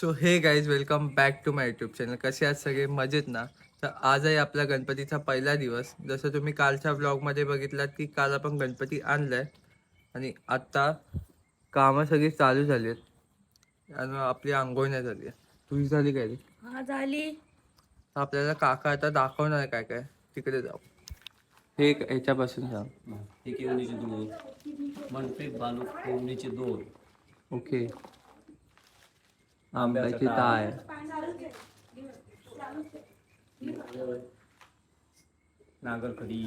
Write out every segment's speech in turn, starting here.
So hey guys welcome back to my YouTube channel कसे आहात सगळे? मजेत ना? तर आज आहे आपला गणपतीचा पहिला दिवस. जसं तुम्ही कालच्या ब्लॉगमध्ये बघितलात की काल आपण गणपती आणलाय. आणि आत्ता कामं सगळी चालू झाली आहेत आणि आपली आंघोळ नाही झाली. आहे तुझी झाली काय रे? हा झाली. आपल्याला काका आता दाखवणार आहे काय काय. तिकडे जाऊ. हे एक ह्याच्यापासून सांग. हे केवणीचे दोन. मनपे बालू केवणीचे दोन. ओके आंब्याची ताय नागरखडी.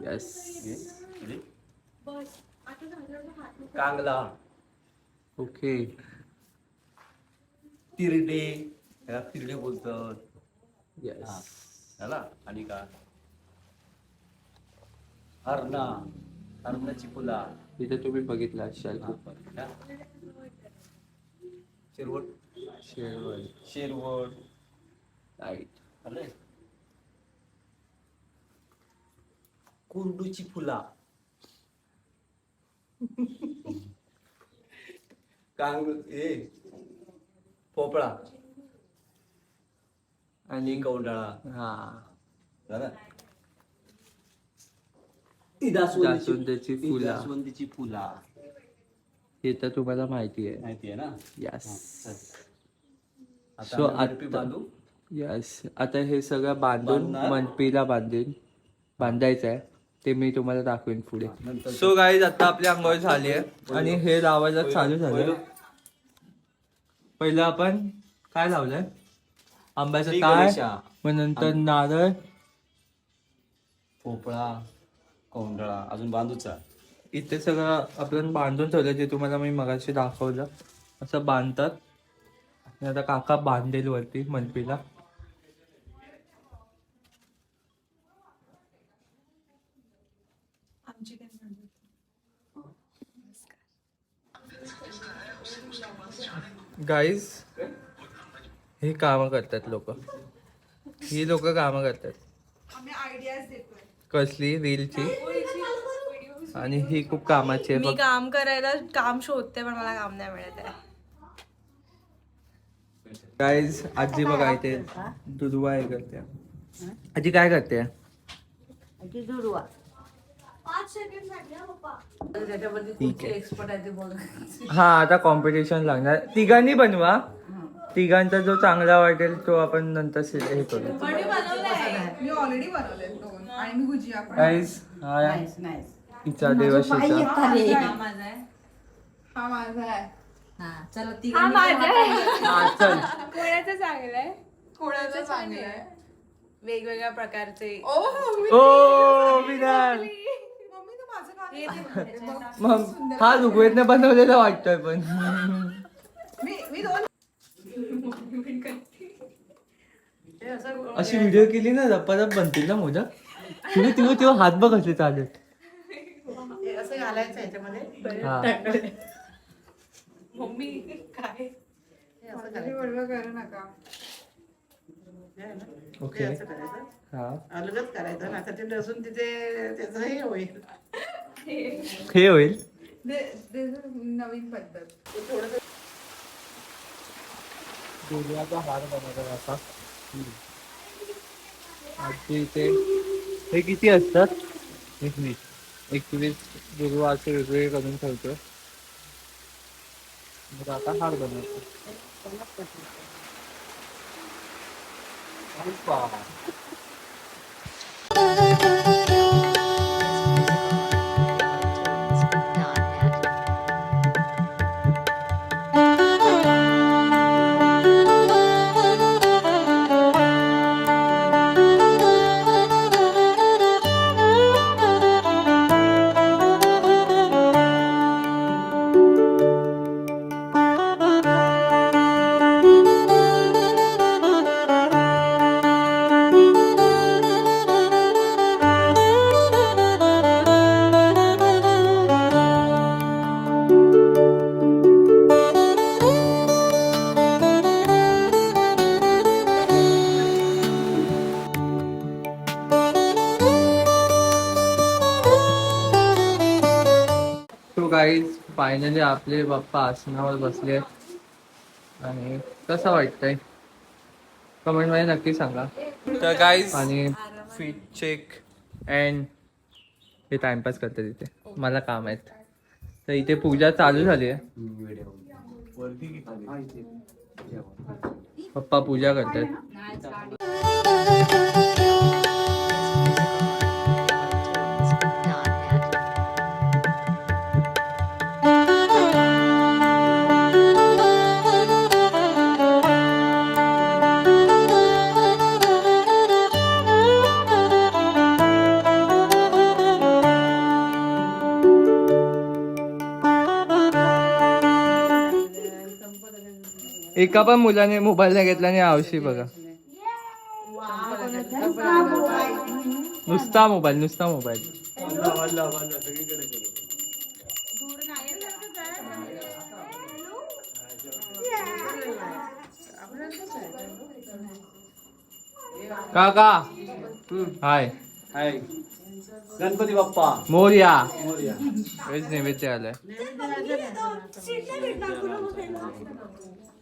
येस कांगला. ओके तिरडे. त्याला तिरडे बोलतात. येस झाला? आणि का? हरणा. हरणाची फुला. इथे तुम्ही बघितला असाल. हा. शेरवट शेरवळ शेरवट राईट अरे. कुंडूची फुला. कांग ए. पोपळा. आणि कौंडाळा हा. झालं ती ती फुला. हे तर तुम्हाला माहिती आहे. माहिती आहे ना? यस गणपती आता- यस आता हे सगळं बांधून? मनपीला बांधून. बांधायचं आहे. ते मी तुम्हाला दाखवेन पुढे. सो गाईज आता आपली आंघोळ झाली आहे. आणि हे लावायला चालू झालं पहिलं- आपण काय लावलंय? आंब्याचं ताळ. मग नंतर नारळ. पोपळा कौंडळा अजून बांधूचा. इथे सगळं आपण बांधून ठेवलं जे तुम्हाला मी मगाशी दाखवलं. असं बांधतात. आणि आता काका बांधेल वरती मनपीला गाईज हे कामं करतात लोक. ही लोक कामं करतात. कसली? रीलची आणि ही खूप कामाची आहे मी बघ. काम करायला काम शोधते पण मला काम नाही मिळत आहे. गाईज आजी बघा इथे दुधवा हे करते. आजी काय करते? ती दुर्वा आहे. हा आता कॉम्पिटिशन लागणार. तिघांनी बनवा. तिघांचा जो चांगला वाटेल तो आपण नंतर से- हे करू. मी ऑलरेडी बनवले दोन. आणि मी भुजिया पण. गाईज नाईस नाईस तिचा देवाशीचा हा माझा आहे. हा चला ती हा चल. कोणाचं चांगलं आहे? कोणाचं चांगलं आहे? वेगवेगळ्या प्रकारचे. ओ मी ओ विनाल मम्मी तू माझं का मग हा ऋग्वेदने बनवलेला वाटतोय पण. मी मी दोन अशी व्हिडिओ केली ना रपारप बनतील ना मोदक तिने तिने तेव्हा हात बघ असले चालेल असं घालायचं याच्यामध्ये? हा. मम्मी काय? हे असं माझी घालायचं. बडबड करू नका. हे आहे ना? ओके. असं करायचं. हा. अलगच करायचं. ना ते लसूण तिथे त्याचं हे होईल. हे होईल? दे- दे नवीन पद्धत. हार बनवतात असा आधी इथे हे किती असतात? एक मिनिट. एकवीस दुर्वा असे वेगवेगळे करून ठेवतो मग आता हार बनवतो अप्पा. गाईज फायनली आपले बाप्पा आसनावर बसले. आहेत. आणि कसं वाटतंय? कमेंटमध्ये नक्की सांगा. तर गाईज आणि फीट चेक अँड हे टाइमपास करते तिथे मला काम आहेत. तर इथे पूजा चालू झाली आहे. पप्पा पूजा करतात. एका पण मुलाने मोबाईल नाही घेतला आणि आवशी बघा. नुसता मोबाईल नुसता मोबाईल. काका. Hi. Hi. Ganpati Bappa. Morya. Morya. Veg नैवेद्य आलाय.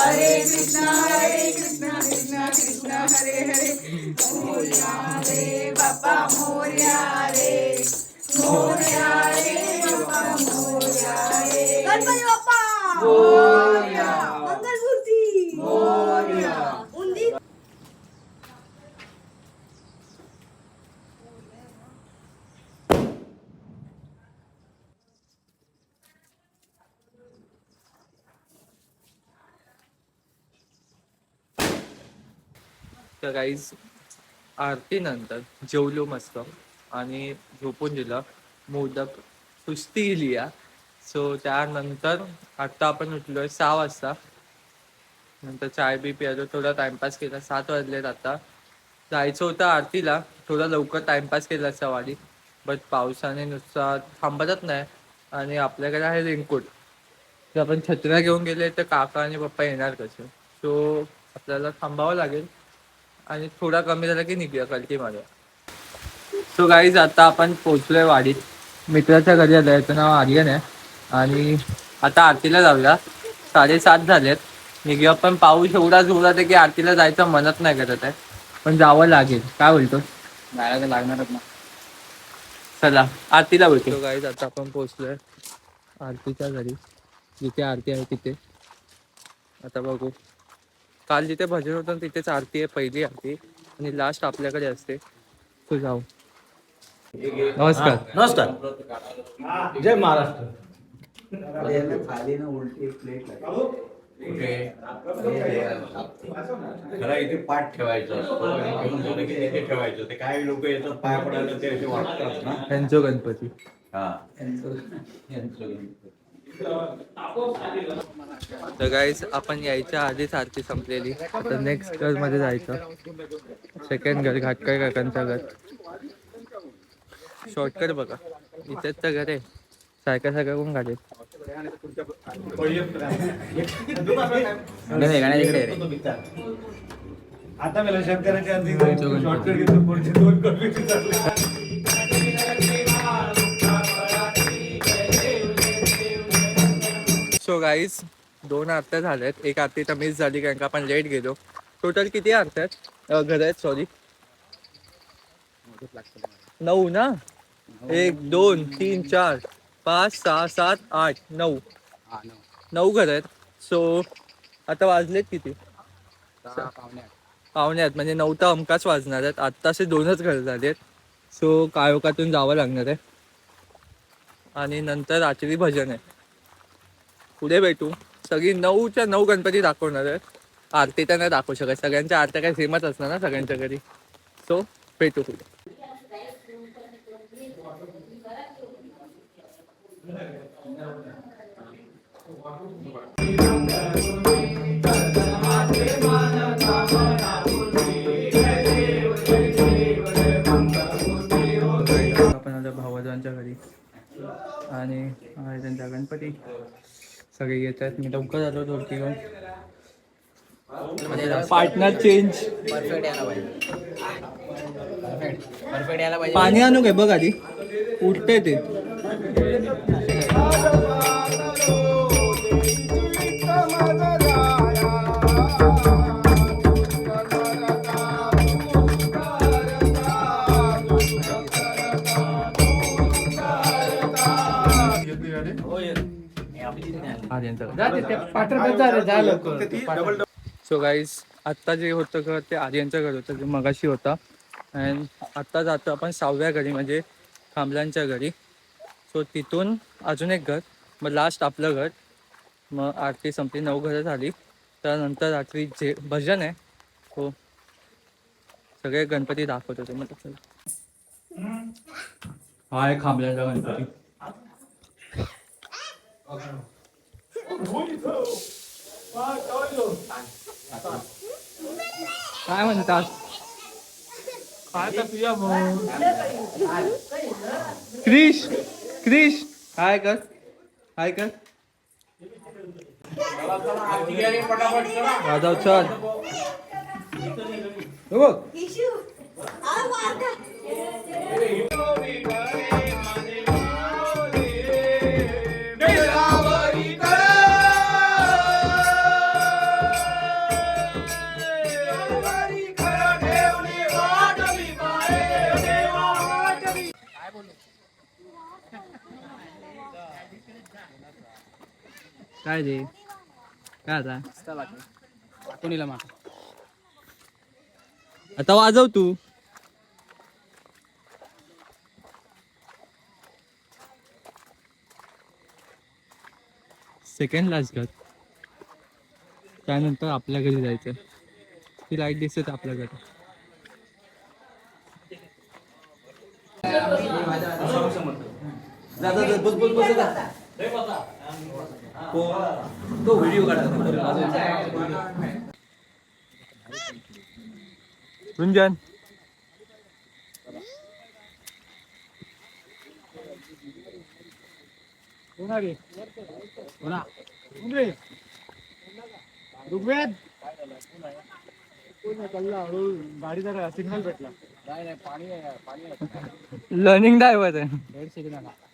हरे कृष्ण हरे कृष्ण कृष्ण कृष्ण हरे हरे. मोर्या रे बाप्पा मोर्या रे. मोर्या रे बाप्पा मोर्या रे. गणपती बाप्पा मोर्या मंगलमूर्ती मोर्या उंदी तर गाईज आरतीनंतर जेवलो मस्त. आणि झोपून दिलं. मोदक सुस्ती गेली सो त्यानंतर आता आपण उठलोय सहा वाजता. नंतर चाय बी प्यायलो. थोडा टाइमपास केला. सात वाजलेत आता. जायचं होतं आरतीला. थोडा लवकर टाइमपास केला सवारी. बट पावसाने नुसता थांबतच नाही. आणि आपल्याकडे आहे रेनकोट. जर आपण छत्र्या घेऊन गेले तर काका आणि पप्पा येणार कसे? सो आपल्याला थांबावं लागेल. आणि थोडा कमी झाला की निघूया कल्टी मारूया सो गाईज आता आपण पोचलोय वाडीत. मित्राच्या घरी आलोय याचं नाव आर्यन आहे. आणि आता आरतीला जाऊया. साडेसात झालेत. निघूया पण पाऊस एवढा जोरात आहे की आरतीला जायचं मनत नाही करत आहे. पण जावं लागेल. काय बोलतो? जायला तर लागणारच ना. चला आरतीला भेटतो गाईज आता आपण पोचलोय आरतीच्या घरी. जिथे आरती आहे तिथे. आता बघू. काल जिथे भजन होतं ना तिथेच आरती आहे पहिली आरती. आणि लास्ट आपल्याकडे असते. तो जाऊ. नमस्कार. नमस्कार. जय महाराष्ट्र. खरं इथे पाठ ठेवायचा असतो. तिथे ठेवायचं. ते काही लोक येतात पाय पडायला ते असे वाटतात ना. त्यांचो गणपती. हा. यांचं गणपती. तर गाईज आपण यायच्या आधीच आरती संपलेली. आता नेक्स्ट घरमध्ये जायचं. सेकंड घर घाटकर काकांचं घर. शॉर्टकट बघा. इथेच तर घर आहे. सारखं सारखं कोण घालेल आता मला शंकराच्या शॉर्टकट घेतलं गाईज दोन आरत्या झाल्यात. एक आरती तर मिस झाली कारण का आपण लेट गेलो. टोटल किती आरत्या आहेत घर आहेत सॉरी नऊ ना? एक दोन तीन चार पाच सहा सात आठ नऊ. नऊ घर आहेत. सो आता वाजलेत किती? पाहुणे आहेत म्हणजे नऊ तर अमकाच वाजणार आहेत. आत्ता असे दोनच घर झाले आहेत सो हो कायोकातून जावं लागणार आहे. आणि नंतर रात्री भजन आहे. पुढे भेटू. सगळी नऊच्या नऊ गणपती दाखवणार आहेत. आरती तर नाही दाखवू शकत. सगळ्यांच्या आरत्या काही सेमच असणार ना सगळ्यांच्या घरी. सो भेटू पुढे. आपण आता भावाजांच्या घरी. आणि त्यांचा गणपती. सगळे येत आहेत मी लवकर आलो दोडकी घेऊन पार्टनर चेंज. पाणी आणू काय? बघ आधी. उठते ते. सो गाईज आत्ता जे होतं घर ते आर्यांचं घर होतं जे मगाशी होतं. अँड आत्ता जातो आपण सहाव्या घरी म्हणजे खांबल्यांच्या घरी. सो तिथून अजून एक घर मग लास्ट आपलं घर. मग आरती संपली नऊ घरं झाली. त्यानंतर रात्री जे भजन आहे हो. सगळे गणपती दाखवत होते मग हा आहे खांबल्यांचा गणपती. काय म्हणतात काय तर तुझ्या क्रिश क्रिश. काय कर काय कर. राजाव चल. हे बघ. काय आता? कोणीला मा आता वाजव तू. सेकंड लास्ट घर. त्यानंतर आपल्या घरी जायचं. ती लाइट दिसते आपल्या घरी. गुंजन ऋग्वेद गाडी जरा सिग्नल भेटला लर्निंग ड्रायव्हर आहे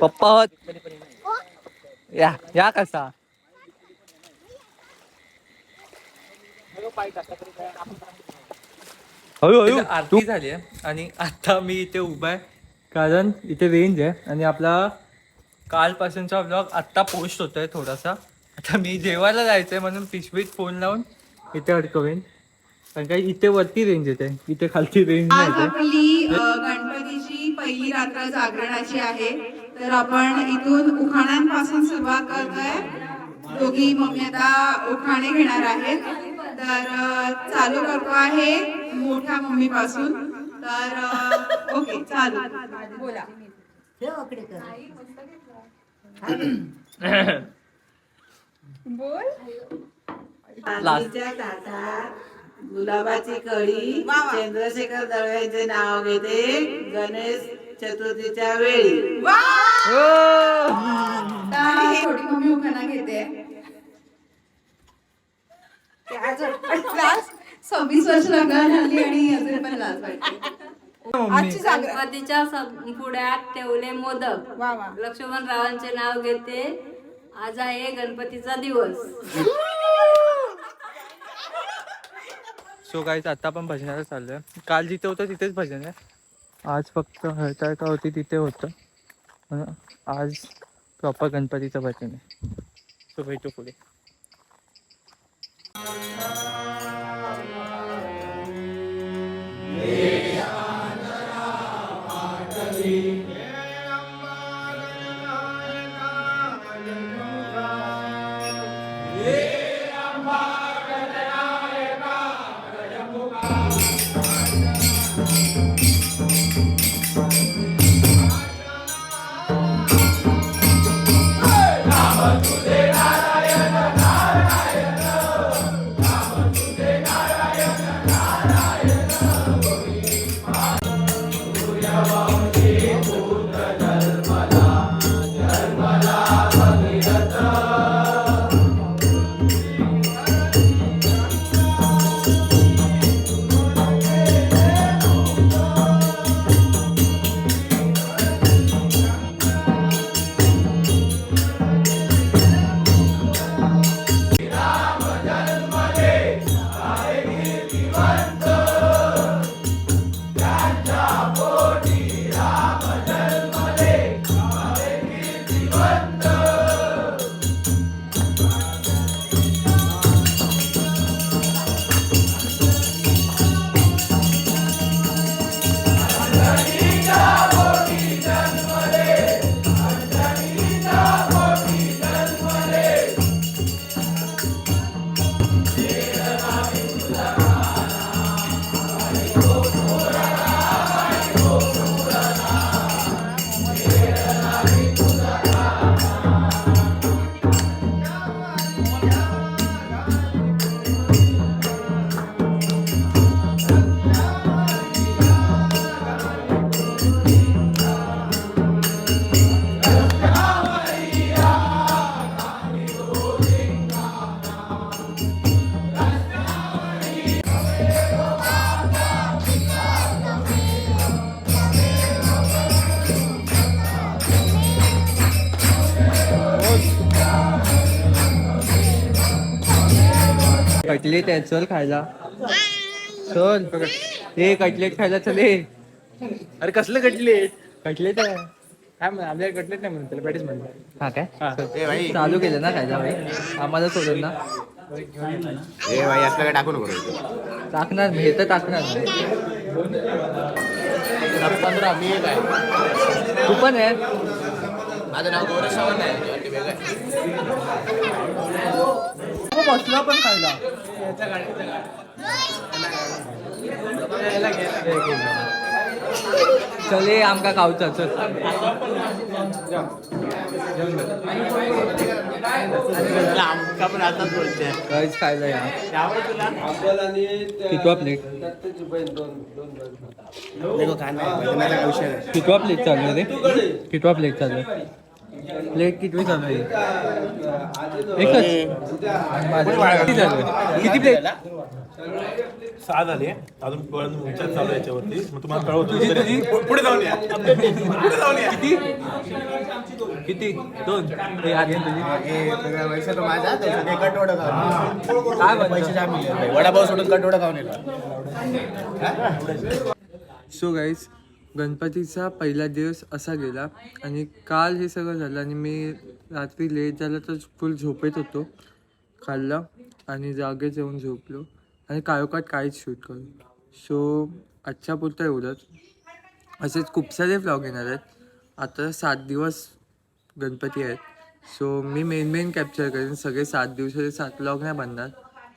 पप्पा होत. या या कसा? हळूहळू आरती झाली आहे आणि आता मी इथे उभा आहे. कारण इथे रेंज आहे आणि आपला कालपासूनचा ब्लॉग आत्ता पोस्ट होतोय थोडासा. आता मी जेवायला जायचंय म्हणून पिशवीत फोन लावून इथे अडकवेन. कारण का इथे वरती रेंज येते इथे खालची रेंज नाही येते. गणपतीची पहिली रात्र जागरणाची आहे. तर आपण इथून उखाण्यांपासून सुरुवात करतोय. दोघी मम्मी आता उखाणे घेणार आहेत. तर चालू करतो आहे मोठ्या मम्मी पासून तर ओके चालू. बोला. आरतीच्या ताटात गुलाबाची कळी चंद्रशेखर दळव्यांचे नाव घेते गणेश चतुर्थीच्या वेळी. हे. छोटी मम्मी उखाणा घेते. सव्वीस वर्ष लग्न झाली आणि अजून पण लाज वाटते आजची गणपतीच्या पुढ्यात ठेवले मोदक. वा वा. लक्ष्मण रावांचे नाव घेते. आज आहे गणपतीचा दिवस. सो गाईज आता आपण भजनाला चाललोय. काल जिथे होतं तिथेच भजन आहे. आज फक्त हळताळका होती तिथे होतं. आज प्रॉपर गणपतीचं भजन आहे सो भेटू पुढे. कटलेट आहे चल खायला. चल हे कटलेट खायला चल अरे कसलं कटलेट? कटलेट आहे. काय म्हण आपल्याला कटलेट नाही म्हणत त्याला पॅटीस म्हणतात. हा काय? चालू. केलं ना खायला भाई आम्हाला सोडून ना. ए भाई असलं काय टाकू नको टाकणार मी हे तर टाकणार. नाही. पंधरा मी एक आहे. तू पण आहे. माझं नाव गौरव सावंत आहे. तो बसला पण खायला. चल ये आमका खाऊचा चल. आमका पण आताच बोलते. काहीच खायला या. कितवा प्लेट कितवा प्लेट चालू रे? कितवा प्लेट चालू आहे प्लेट कितवी चालू आहे? एकच. किती चालू आहे किती प्लेट सहा झाले अजून विचार चालू आहे याच्यावरती. मग तुम्हाला कळवतो पुढे जाऊन या. पुढे जाऊन या. किती? किती? दोन. हे आधी काय वडापाव सोडून कटोडा खाऊन सो गाईज गणपतीचा पहिला दिवस असा गेला आणि काल हे सगळं झालं आणि मी रात्री लेट झालं तर फुल झोपेत होतो खाल्लं आणि जागेत येऊन झोपलो आणि काळोखात काहीच शूट करू सो आजच्या पुरतं एवढंच. असेच खूप सारे व्लॉग येणार आहेत. आता सात दिवस गणपती आहेत. सो मी मेन मेन कॅप्चर करेन. सगळे सात दिवसाचे सात व्लॉग नाही बनणार.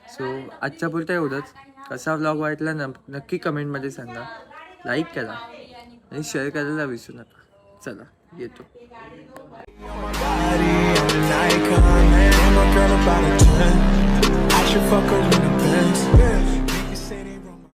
सो आजच्या पुरतं एवढंच. कसा व्लॉग वाटला न नक्की कमेंटमध्ये सांगा. लाईक करा. आणि शेअर करायला विसरू नका. चला येतो.